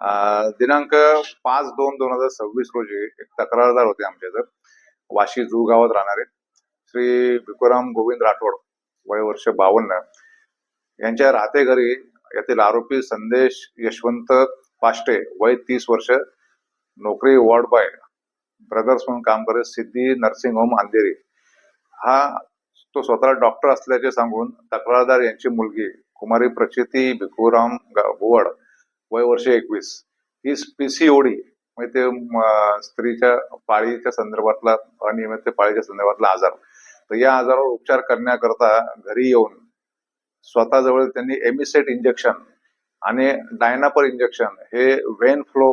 दिनांक पाच दोन दोन हजार सव्वीस रोजी एक तक्रारदार होते आमच्या इथं वाशी जू गावात राहणारे श्री भिकुराम गोविंद राठोड वय वर्ष बावन्न. यांच्या राहते घरी यातील आरोपी संदेश यशवंत पाष्टे वय तीस वर्ष नोकरी वॉर्ड बॉय ब्रदर्स म्हणून काम करत सिद्धी नर्सिंग होम अंधेरी. हा तो स्वतः डॉक्टर असल्याचे सांगून तक्रारदार यांची मुलगी कुमारी प्रचिती भिकुराम गा- भुवड वय वर्ष एकवीस. ही पीसीओडी म्हणजे ते स्त्रीच्या पाळीच्या संदर्भातला अनियमित पाळीच्या संदर्भातला आजार. तर या आजारावर उपचार करण्याकरता घरी येऊन स्वतःजवळ त्यांनी एमिसेट इंजेक्शन आणि डायनापर इंजेक्शन हे वेन फ्लो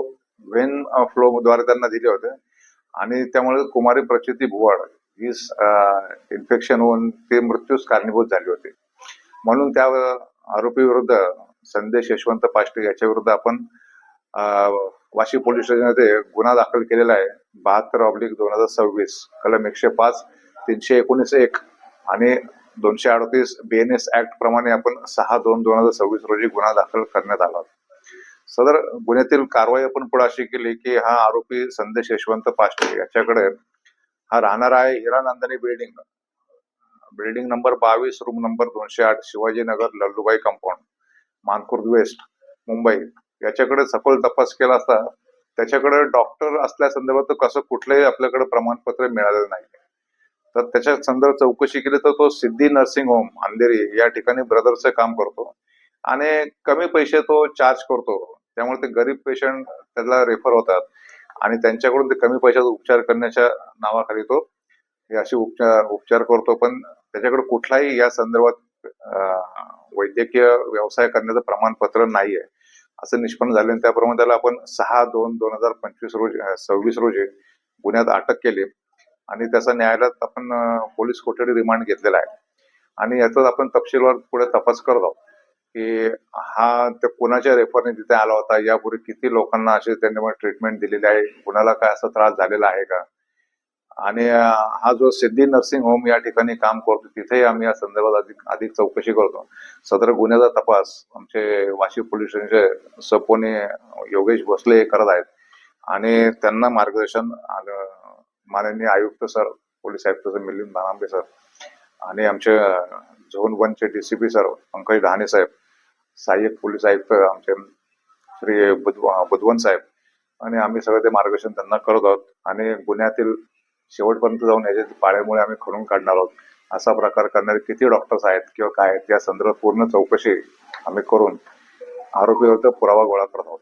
वेन फ्लो द्वारे त्यांना दिले होते. आणि त्यामुळे कुमारी प्रचिती भुवाड ही इन्फेक्शन होऊन ते मृत्यूस कारणीभूत झाले होते. म्हणून त्या आरोपी विरुद्ध संदेश यशवंत पाष्टे याच्या विरुद्ध आपण वाशी पोलीस स्टेशनमध्ये गुन्हा दाखल केलेला आहे. बहात्तर ऑब्लिक दोन हजार सव्वीस कलम एकशे पाच तीनशे एकोणीस एक आणि दोनशे अडतीस बीएनएस ऍक्ट प्रमाणे आपण सहा दोन दोन हजार सव्वीस रोजी गुन्हा दाखल करण्यात आला. सदर गुन्ह्यातील कारवाई आपण पुढे अशी केली की हा आरोपी संदेश यशवंत पाष्टे याच्याकडे हा राहणार आहे हिरानंदनी बिल्डिंग बिल्डिंग नंबर बावीस रूम नंबर दोनशे आठ शिवाजीनगर लल्लूबाई कंपाऊंड मानकुर्द वेस्ट मुंबई. याच्याकडे सखोल तपास केला असता त्याच्याकडे डॉक्टर असल्या संदर्भात कसं कुठलंही आपल्याकडे प्रमाणपत्र मिळालेलं नाही. तर त्याच्या संदर्भात चौकशी केली तर तो सिद्धी नर्सिंग होम अंधेरी या ठिकाणी ब्रदरचं काम करतो. आणि कमी पैसे तो चार्ज करतो. त्यामुळे ते गरीब पेशंट त्याला रेफर होतात. आणि त्यांच्याकडून ते कमी पैशात उपचार करण्याच्या नावाखाली तो हे असे उपचार उपचार करतो. पण त्याच्याकडे कुठलाही या संदर्भात वैद्यकीय व्यवसाय करण्याचं प्रमाणपत्र नाही आहे असं निष्पन्न झालं आणि त्याप्रमाणे त्याला आपण सहा दोन दोन हजार पंचवीस रोजी सव्वीस रोजी गुन्ह्यात अटक केली आणि त्याचा न्यायालयात आपण पोलीस कोठडी रिमांड घेतलेला आहे. आणि याचाच आपण तपशीलवार पुढे तपास करत आहोत की हा त्या कोणाच्या रेफरने तिथे आला होता? यापूर्वी किती लोकांना असे त्यांनी ट्रीटमेंट दिलेली आहे? कुणाला काय असा त्रास झालेला आहे का? आणि हा जो सिद्धी नर्सिंग होम या ठिकाणी काम करतो तिथेही आम्ही या संदर्भात अधिक अधिक चौकशी करतो. सदर गुन्ह्याचा तपास आमचे वाशी पोलीस स्टेशनचे सपोने योगेश भोसले हे करत आहेत. आणि त्यांना मार्गदर्शन माननीय आयुक्त सर पोलीस आयुक्त सर मिलिंद बानांबे सर आणि आमचे झोन वनचे डीसीपी सर पंकज डहाणे साहेब सहाय्यक पोलीस आयुक्त आमचे श्री बुधव बुधवन साहेब आणि आम्ही सगळं ते मार्गदर्शन त्यांना करत आहोत. आणि गुन्ह्यातील शेवटपर्यंत जाऊन याच्या पाळ्यामुळे आम्ही खणून काढणार आहोत. असा प्रकार करणारे किती डॉक्टर्स आहेत किंवा काय आहेत या संदर्भात पूर्ण चौकशी आम्ही करून आरोपीवर पुरावा गोळा करत आहोत.